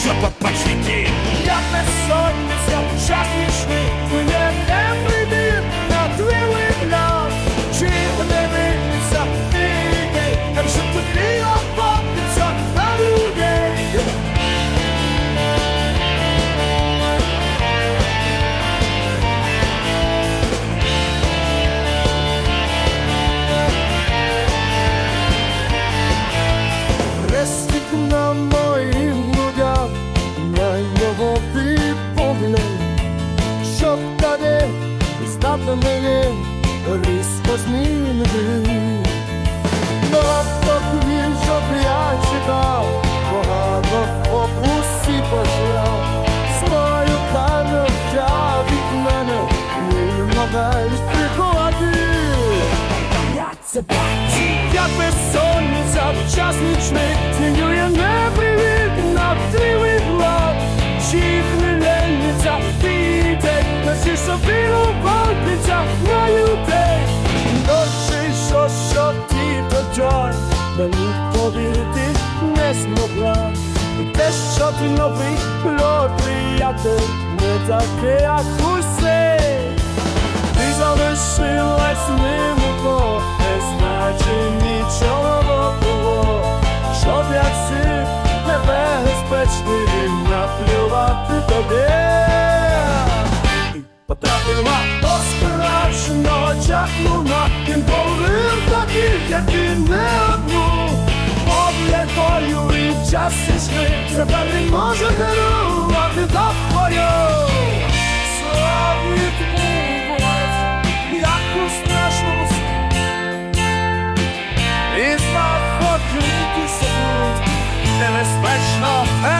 Shut up. любові повне, щоб далі знати мені різко змінити. Надто він, щоб я чекав, погано хоп усі пожав, Знаю, та не від мене, не вмагаєш приховати. Я це бачу, я безсонниця в час доджой Мені повірити не змогла те, що ти новий льот приятель Не таке, як усе ти залишилась мимо, не значить нічого було, щоб як сир небезпечний наплювати тобі. І потрапила який не одну Облякою і в час січни Тепер він може дарувати тобою Славні ти бувають, як у страшному сні. І знаходитися тут небезпечно е,